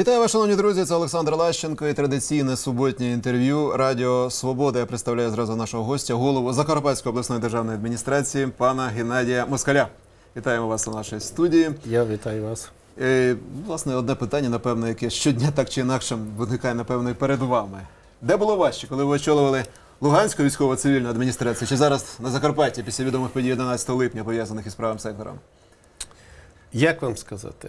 Вітаю вас, шановні друзі. Це Олександр Лащенко і традиційне суботнє інтерв'ю Радіо Свобода. Я представляю зразу нашого гостя, голову Закарпатської обласної державної адміністрації, пана Геннадія Москаля. Вітаємо вас у нашій студії. Я вітаю вас. Е, власне, одне питання, напевно, яке щодня так чи інакше виникає, напевно, і перед вами. Де було важче, коли ви очолювали Луганську військово-цивільну адміністрацію, чи зараз на Закарпатті після відомих подій 11 липня, пов'язаних із правим сектором? Як вам сказати?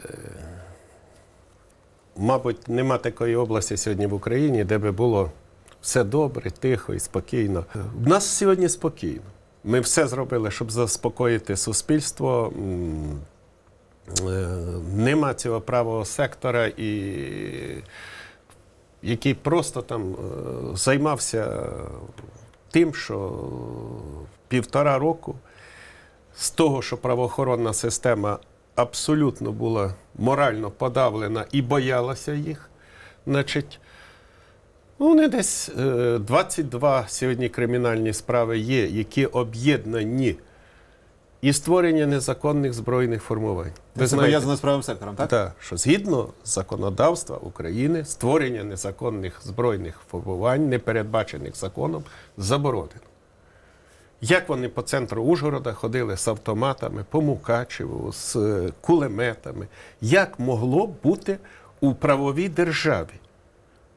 Мабуть, нема такої області сьогодні в Україні, де би було все добре, тихо і спокійно. У нас сьогодні спокійно. Ми все зробили, щоб заспокоїти суспільство. Е, Нема цього правого сектора, і, який просто там е, займався тим, що півтора року з того, що правоохоронна система абсолютно була морально подавлена і боялася їх, значить, ну, вони десь е, 22 сьогодні кримінальні справи є, які об'єднані і створення незаконних збройних формувань. Це пов'язано з правим сектором, так? Так, що згідно законодавства України створення незаконних збройних формувань, не передбачених законом, заборонено. Як вони по центру Ужгорода ходили з автоматами, по Мукачеву, з е, кулеметами. Як могло бути у правовій державі?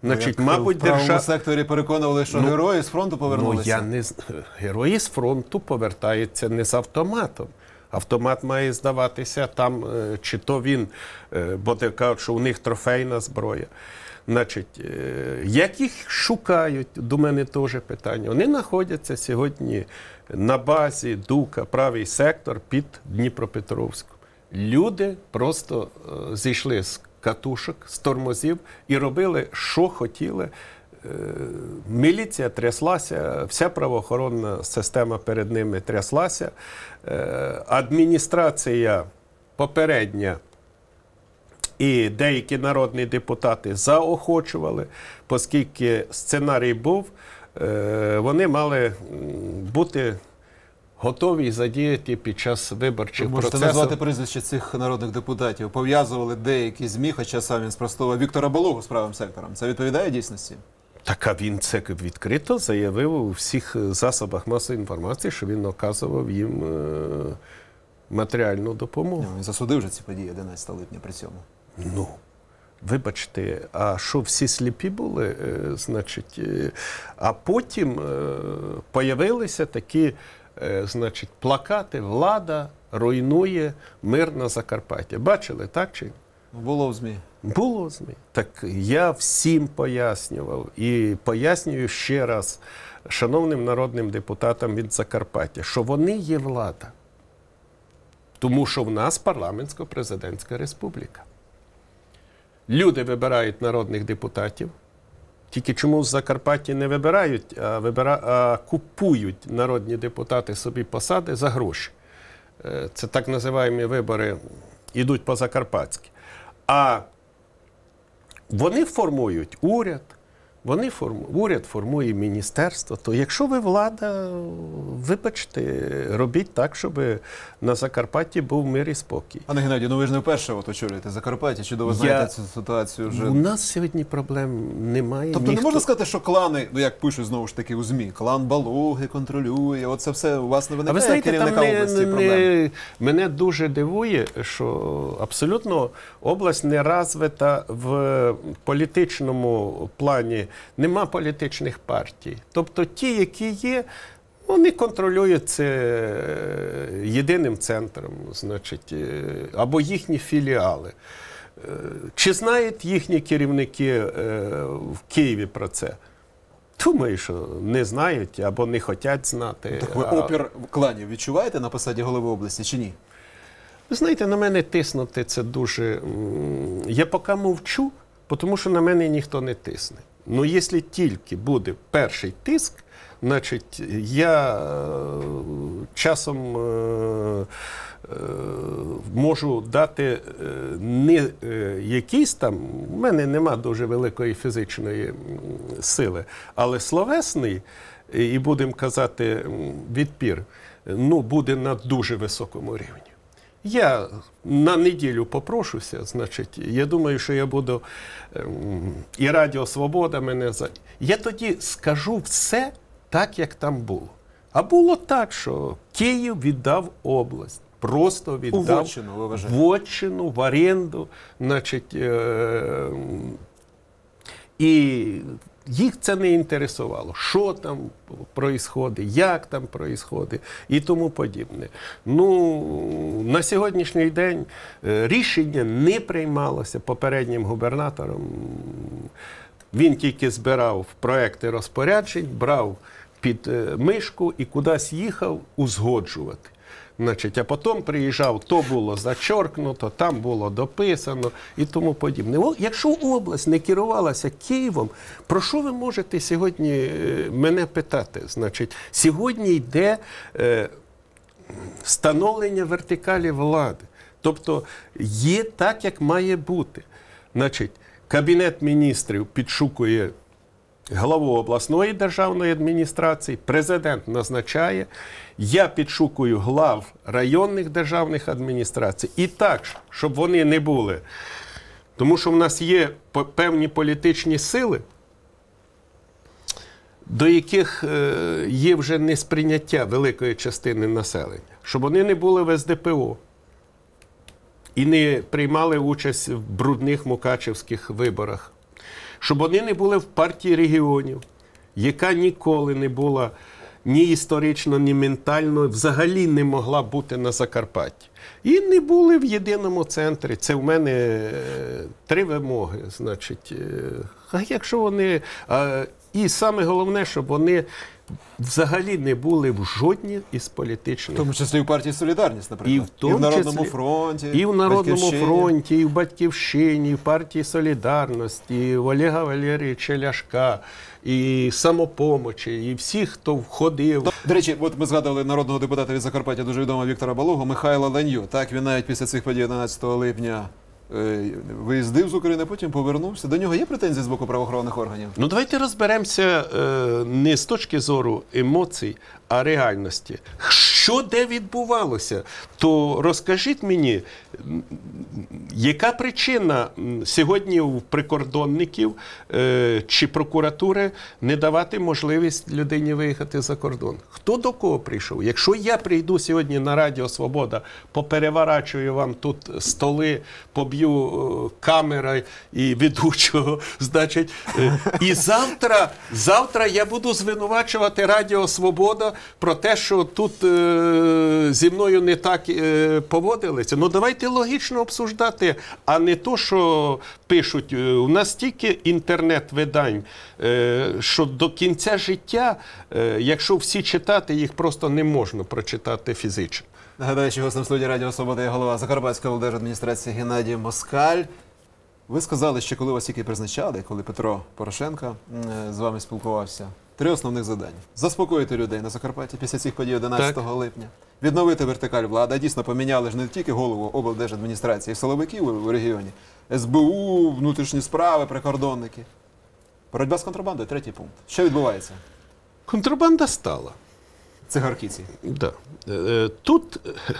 Значить, Як мабуть, в правому держав... секторі переконували, що Ну, герої з фронту Ну, повернулися. я не герої з фронту повертаються не з автоматом. Автомат має здаватися там, е, чи то він, е, бо ти кажуть, що у них трофейна зброя. Значить, е, як їх шукають, до мене теж питання. Вони знаходяться сьогодні на базі Дука, правий сектор під Дніпропетровськом. Люди просто зійшли з катушок, з тормозів і робили, що хотіли. Міліція тряслася, вся правоохоронна система перед ними тряслася. Е, Адміністрація попередня і деякі народні депутати заохочували, оскільки сценарій був, е, вони мали бути готові задіяти під час виборчих можете процесів. назвати прізвище цих народних депутатів. Пов'язували деякі ЗМІ, хоча сам він спростував Віктора Балогу з правим сектором. Це відповідає дійсності? Так, а він це відкрито заявив у всіх е, засобах масової інформації, що він оказував їм е, матеріальну допомогу. Він засудив вже ці події 11 липня при цьому. Ну, вибачте, а що всі сліпі були? Е, значить, а потім появилися такі, значить, плакати Влада руйнує мир на Закарпатті. Бачили, так чи? Було в ЗМІ. Було в ЗМІ. Так я всім пояснював і пояснюю ще раз шановним народним депутатам від Закарпаття, що вони є влада. Тому що в нас парламентсько-президентська республіка. Люди вибирають народних депутатів. Тільки чому в Закарпатті не вибирають, а, вибира... а купують народні депутати собі посади за гроші. Е, Це так називаємо вибори йдуть по закарпатськи. А вони формують уряд, вони форму... уряд формує міністерство. То якщо ви влада, вибачте, робіть так, щоб на Закарпатті був мир і спокій. Пане Геннадію, ну ви ж не вперше от очолюєте Закарпаття. Чудово Я- знаєте цю ситуацію вже. У нас сьогодні проблем немає. Тобто не можна сказати, що клани, ну як пишуть знову ж таки у ЗМІ, клан Балуги контролює. Оце все у вас не А ви знаєте, там керівника не, області не, проблем. мене дуже дивує, що абсолютно область не розвита в політичному плані. Нема політичних партій. Тобто ті, які є, вони контролюють це е, єдиним центром, значить, е, або їхні філіали. Е, Чи знають їхні керівники в Києві про це? Думаю, що не знають або не хочуть знати. Так ви А- опір кланів відчуваєте на посаді голови області чи ні? Ви знаєте, на мене тиснути це дуже. Я поки мовчу, тому що на мене ніхто не тисне. Ну, якщо тільки буде перший тиск, значить я е, часом е, е, можу дати не якийсь там, у мене нема дуже великої фізичної сили, але словесний, і будемо казати, відпір, ну, буде на дуже високому рівні. Я на неділю попрошуся, значить, я думаю, що я буду ем, і Радіо Свобода мене за. Я тоді скажу все так, як там було. А було так, що Київ віддав область. Просто віддав вотчину, вважаєте? вотчину, в оренду, значить, е, і їх це не інтересувало, що там проїсходить, як там проїсходить і тому подібне. Ну, на сьогоднішній день е, рішення не приймалося попереднім губернатором. Він тільки збирав проекти розпоряджень, брав під е, мишку і кудись їхав узгоджувати. Значить, а потім приїжджав, то було зачоркнуто, там було дописано і тому подібне. О, якщо область не керувалася Києвом, про що ви можете сьогодні е, мене питати? Значить, сьогодні йде е, становлення вертикалі влади. Тобто є так, як має бути. Значить, Кабінет міністрів підшукує главу обласної державної адміністрації, президент назначає. Я підшукую глав районних державних адміністрацій. І так, щоб вони не були. Тому що в нас є певні політичні сили, до яких е, є вже несприйняття великої частини населення, щоб вони не були в СДПО і не приймали участь в брудних мукачевських виборах, щоб вони не були в партії регіонів, яка ніколи не була ні історично, ні ментально, взагалі не могла бути на Закарпатті. І не були в єдиному центрі. Це в мене е, три вимоги. Значить, е, а якщо вони. І саме головне, щоб вони взагалі не були в жодній із політичних. В тому числі і в партії Солідарність, наприклад. І в тому в Народному числі- фронті, і в Народному фронті, і в Батьківщині, і в партії Солідарності, і в Олега Валерійовича Ляшка, і самопомочі, і всіх, хто входив. До речі, от ми згадували народного депутата від Закарпаття, дуже відомого Віктора Балого, Михайла Ланью. Так, він навіть після цих подій 11 липня е, виїздив з України, потім повернувся. До нього є претензії з боку правоохоронних органів? Ну, давайте розберемося е, не з точки зору емоцій, а реальності. Що де відбувалося? То розкажіть мені, яка причина сьогодні у прикордонників е, чи прокуратури не давати можливість людині виїхати за кордон? Хто до кого прийшов? Якщо я прийду сьогодні на Радіо Свобода, попереворачую вам тут столи, поб'ю е, камери і ведучого, значить, е, і завтра, завтра я буду звинувачувати Радіо Свобода про те, що тут е, зі мною не так е, поводилися. Ну давайте логічно обсуждати, а не то, що пишуть. Е, У нас стільки інтернет-видань, е, що до кінця життя, е, якщо всі читати, їх просто не можна прочитати фізично. Нагадаю, що гостем студії Радіо Свобода є голова Закарпатської облдержадміністрації Геннадій Москаль. Ви сказали, що коли вас тільки призначали, коли Петро Порошенко з вами спілкувався, три основних завдання: заспокоїти людей на Закарпатті після цих подій 11 Так. липня, відновити вертикаль влади. Дійсно поміняли ж не тільки голову облдержадміністрації, силовиків у регіоні, СБУ, внутрішні справи, прикордонники. Боротьба з контрабандою третій пункт. Що відбувається? Контрабанда стала. Цигарки ці. Да. Е, Тут, е,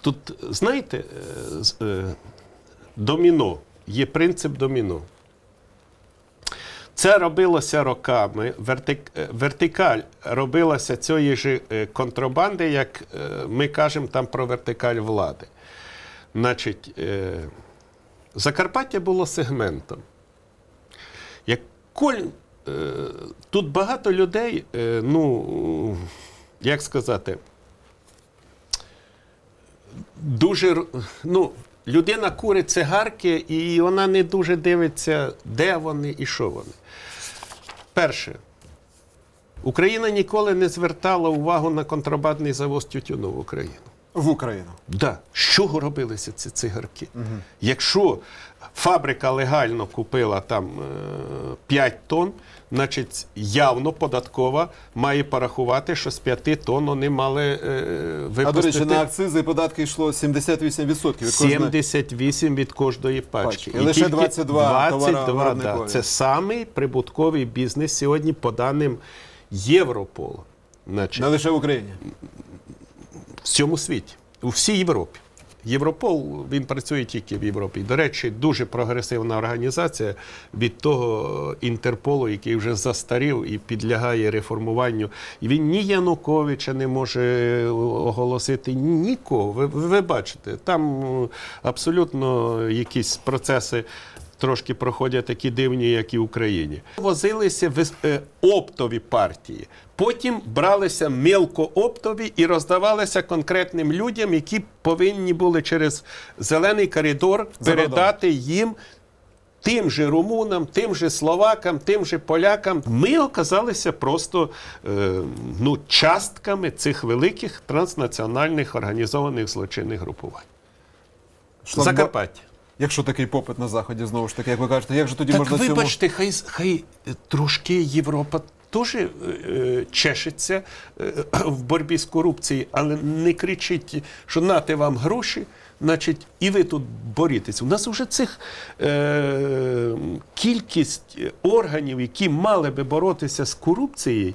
тут, знаєте, е, з- е, доміно, є принцип доміно. Це робилося роками. Вертик, е, вертикаль робилася цієї ж е, контрабанди, як е, ми кажемо там про вертикаль влади. Значить, Закарпаття було сегментом. Як коль, тут багато людей, ну, як сказати, дуже ну, людина курить цигарки, і вона не дуже дивиться, де вони і що вони. Перше, Україна ніколи не звертала увагу на контрабандний завоз тютюну в Україну. В Україну. Да. З чого робилися ці цигарки? Якщо фабрика легально купила там е, 5 тонн, значить явно податкова має порахувати, що з 5 тонн вони мали е, випустити А до речі, на акцизи і податки йшло 78% від кожної. 78 від кожної пачки. Пачки. І лише тільки 22 да. Це самий прибутковий бізнес сьогодні по даним Європолу. Значить, Не лише в Україні. В цьому світі, у всій Європі. Європол він працює тільки в Європі. До речі, дуже прогресивна організація від того Інтерполу, який вже застарів і підлягає реформуванню. Він ні Януковича не може оголосити, ні- нікого. Ви, ви бачите, там е, абсолютно якісь процеси. Трошки проходять такі дивні, як і в Україні. Возилися е, оптові партії. Потім бралися мелкооптові і роздавалися конкретним людям, які повинні були через зелений коридор передати їм тим же румунам, тим же словакам, тим же полякам. Ми оказалися просто е, ну, частками цих великих транснаціональних організованих злочинних групувань. Шлагба- Закарпаття. Якщо такий попит на заході, знову ж таки, як ви кажете, як же тоді Так можна цьому вибачте, хай, хай е, трошки Європа теж е, е, чешеться е, в боротьбі з корупцією, але не кричіть, що нате вам гроші, значить, і ви тут борітесь. У нас вже цих е, кількість органів, які мали би боротися з корупцією.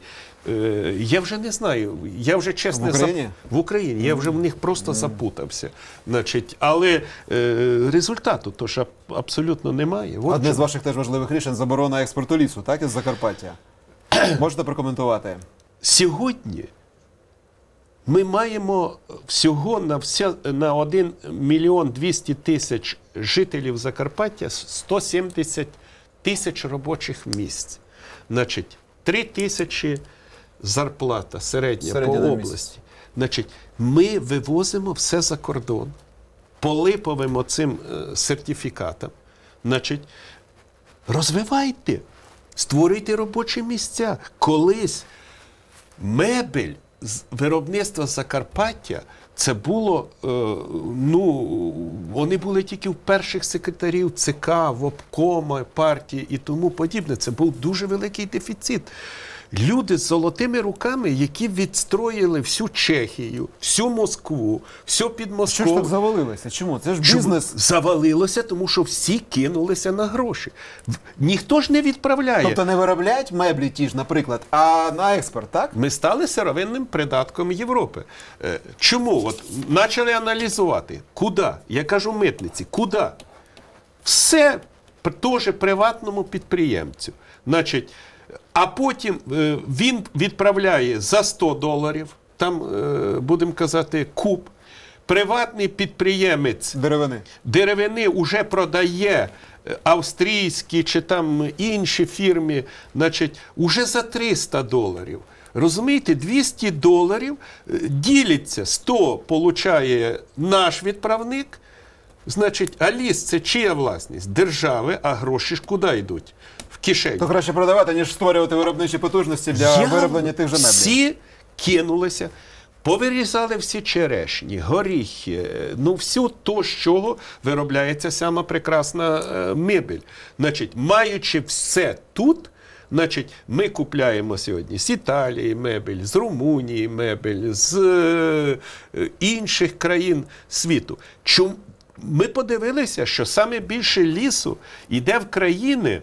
Е, Я вже не знаю. Я вже чесно В Україні? зап- в Україні. Я вже в них просто запутався. Значить, але е, результату то ж абсолютно немає. От одне з ваших теж важливих рішень заборона експорту лісу, так із Закарпаття. Можете прокоментувати? Сьогодні ми маємо всього на, вся, на 1 мільйон 200 тисяч жителів Закарпаття 170 тисяч робочих місць. Значить, 3 тисячі зарплата середня, Середня по області. Значить, ми вивозимо все за кордон по липовим оцим е. Значить, розвивайте, створюйте робочі місця. Колись мебель з виробництва Закарпаття. Це було, е, ну, вони були тільки в перших секретарів ЦК, в обкома партії і тому подібне. Це був дуже великий дефіцит. Люди з золотими руками, які відстроїли всю Чехію, всю Москву, всю Що ж так завалилося? Чому? Це ж бізнес. завалилося, тому що всі кинулися на гроші. Ніхто ж не відправляє. Тобто не виробляють меблі ті ж, наприклад, а на експорт, так? Ми стали сировинним придатком Європи. Е, Чому? От почали аналізувати, куди? Я кажу митниці, куди? Все теж приватному підприємцю. Значить, а потім е, він відправляє за 100 доларів, там, е, будемо казати, куб. Приватний підприємець Деревини. деревини вже продає е, австрійські чи там інші фірми, значить, уже за 300 доларів. Розумієте, 200 доларів діляться, 100 получає наш відправник. Значить, а ліс це чия власність? Держави, а гроші ж куди йдуть? В кишені. То краще продавати, ніж створювати виробничі потужності для Я- вироблення тих же меблів. Всі кинулися, повирізали всі черешні, горіхи, е, ну всю то, з чого виробляється сама прекрасна е, мебель. Значить, маючи все тут. Значить, ми купляємо сьогодні з Італії мебель, з Румунії мебель, з е, інших країн світу. Чому ми подивилися, що саме більше лісу йде в країни,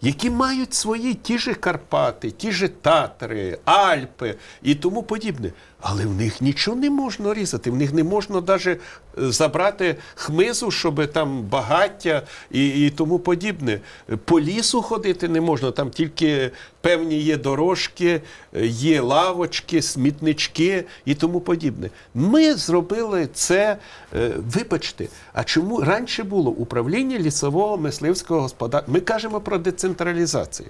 які мають свої ті ж Карпати, ті ж Татри, Альпи і тому подібне. Але в них нічого не можна різати, в них не можна навіть забрати хмизу, щоб там багаття і, і тому подібне. По лісу ходити не можна, там тільки певні є дорожки, є лавочки, смітнички і тому подібне. Ми зробили це, е, вибачте, а чому раніше було управління лісового мисливського господарства? Ми кажемо про децентралізацію.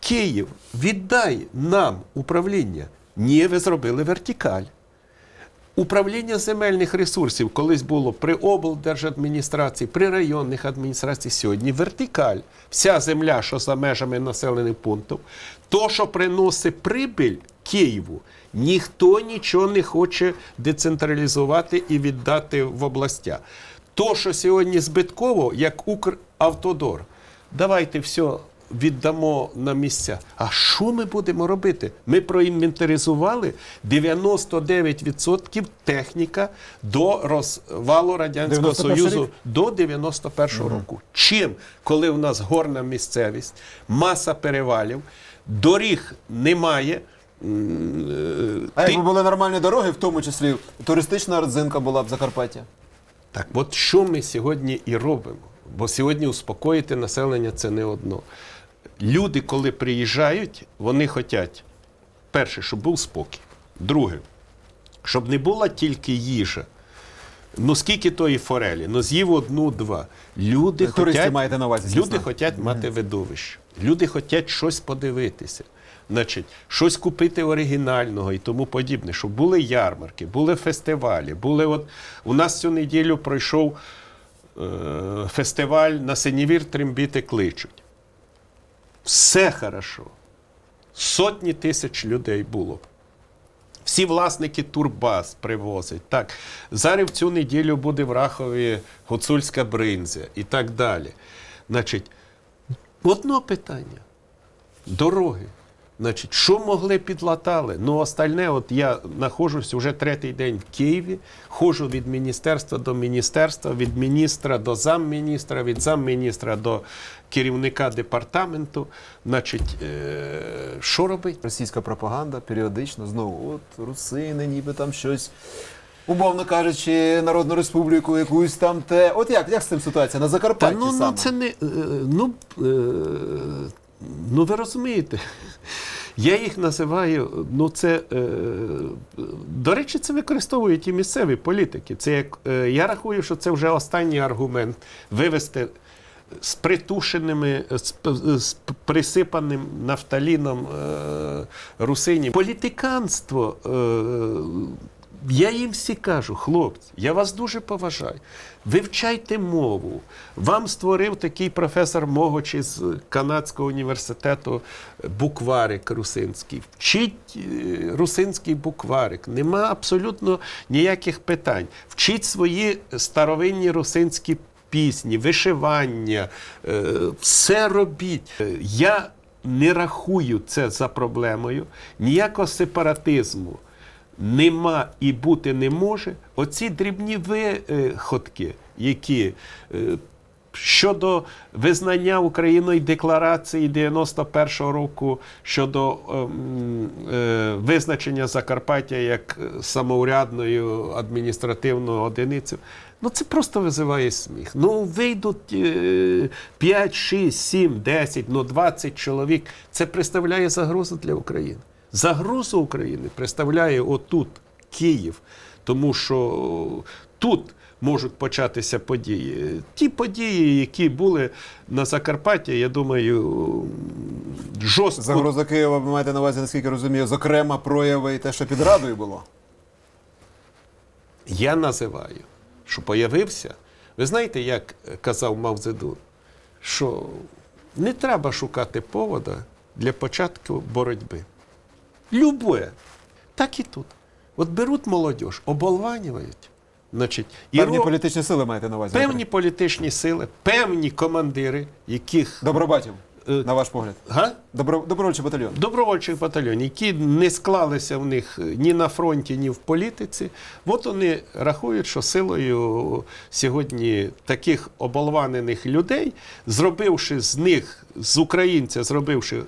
Київ, віддай нам управління. Ні, ви зробили вертикаль. Управління земельних ресурсів колись було при облдержадміністрації, при районних адміністраціях. Сьогодні вертикаль. Вся земля, що за межами населених пунктів, то, що приносить прибиль Києву, ніхто нічого не хоче децентралізувати і віддати в областя. То, що сьогодні збитково, як Укравтодор, давайте все віддамо на місця. А що ми будемо робити? Ми проінвентаризували 99% техніка до розвалу Радянського 91 Союзу рік? до 91-го року. Чим, коли у нас горна місцевість, маса перевалів, доріг немає. е, А якби були нормальні дороги, в тому числі туристична родзинка була б Закарпаття. Так, от що ми сьогодні і робимо? Бо сьогодні успокоїти населення це не одно. Люди, коли приїжджають, вони хочуть, перше, щоб був спокій. Друге, щоб не була тільки їжа. Ну скільки тої форелі? Ну з'їв одну-два. Люди Туристів хотять, маєте на увазі, люди хочуть мати видовище. Люди хочуть щось подивитися. Значить, щось купити оригінального і тому подібне, щоб були ярмарки, були фестивалі. Були от у нас цю неділю пройшов е, фестиваль на синівір трембіти кличуть. Все хорошо. Сотні тисяч людей було. Всі власники турбаз привозять. Так. Зараз цю неділю буде в Рахові гуцульська бринзя і так далі. Значить, одно питання. Дороги. Значить, що могли підлатали? Ну, остальне, от я знаходжусь вже третій день в Києві, ходжу від міністерства до міністерства, від міністра до замміністра, від замміністра до керівника департаменту. Значить, е, що робити? Російська пропаганда періодично знову, от русини, ніби там щось. Умовно кажучи, Народну Республіку якусь там те. От як, як з цим ситуація? На Та ну, саме? ну це не. е, Ну, е, ну ви розумієте. Я їх називаю, ну це е, до речі, це використовують і місцеві політики. Це як е, я рахую, що це вже останній аргумент вивести з притушеними, з, з присипаним нафталіном е, русині. Політиканство. Е, я їм всі кажу, хлопці, я вас дуже поважаю. Вивчайте мову. Вам створив такий професор Могоч із Канадського університету букварик русинський. Вчіть е, русинський букварик. Нема абсолютно ніяких питань. Вчіть свої старовинні русинські пісні, вишивання, е, все робіть. Е, Я не рахую це за проблемою, ніякого сепаратизму нема і бути не може. Оці дрібні виходки, які е, щодо визнання Україною декларації 91-го року щодо ем, е, визначення Закарпаття як самоурядною адміністративною одиницею. Ну, це просто визиває сміх. Ну, вийдуть е, 5, 6, 7, 10, ну 20 чоловік. Це представляє загрозу для України. Загрозу України представляє отут Київ, тому що тут можуть початися події. Ті події, які були на Закарпатті, я думаю, жорстко Загроза Києва, ви маєте на увазі, наскільки розумію, зокрема, прояви і те, що під Радою було. я називаю, що появився. Ви знаєте, як казав Мав Цзедун, що не треба шукати повода для початку боротьби. Любе. Так і тут. От беруть молодь, оболванюють. Значить, Певні ро- політичні сили маєте на увазі. певні політичні сили, певні командири, яких Добробатів, Е, на ваш погляд. га? Добро, добровольчий батальйон. добровольчих батальйонів, які не склалися в них ні на фронті, ні в політиці. От вони рахують, що силою сьогодні таких оболванених людей, зробивши з них, з українця, зробивши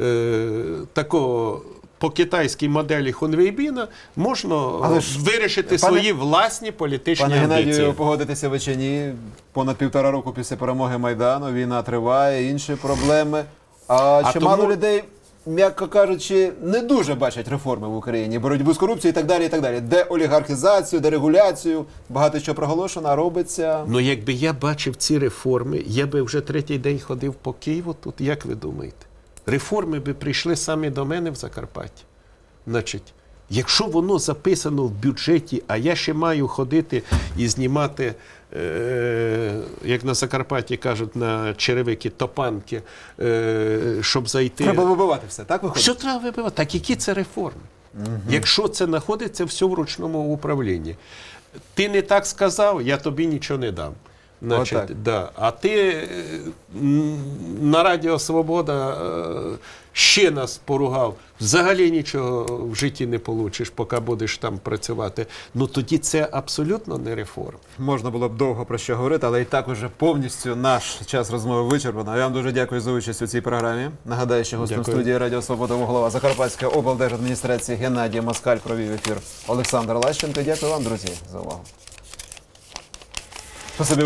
е, такого. По китайській моделі Хунвейбіна можна Але ж, вирішити пане- свої власні політичні Пане амбіції. Геннадію, погодитеся ви чи ні? Понад півтора року після перемоги Майдану, війна триває, інші проблеми. А, А чимало тому- людей, м'яко кажучи, не дуже бачать реформи в Україні, боротьбу з корупцією і так далі. і так далі. Де олігархізацію, дерегуляцію, багато що проголошено, робиться. Ну, якби я бачив ці реформи, я би вже третій день ходив по Києву тут. Як ви думаєте? Реформи би прийшли самі до мене в Закарпатті. Значить, якщо воно записано в бюджеті, а я ще маю ходити і знімати, е, як на Закарпатті кажуть, на черевики, топанки, е, щоб зайти. Треба вибивати все, так виходить? Що треба вибивати? Так які це реформи? Якщо це знаходиться все в ручному управлінні. Ти не так сказав, я тобі нічого не дам. Значить, Отак. да. А ти е, на Радіо Свобода е, ще нас поругав. Взагалі нічого в житті не получиш, поки будеш там працювати. Ну тоді це абсолютно не реформа. Можна було б довго про що говорити, але і так уже повністю наш час розмови вичерпано. Я вам дуже дякую за участь у цій програмі. Нагадаю, що гостем Дякую. студії Радіо Свобода голова Закарпатської облдержадміністрації Геннадій Москаль провів ефір Олександр Лащенко. Дякую вам, друзі, за увагу. To sobie?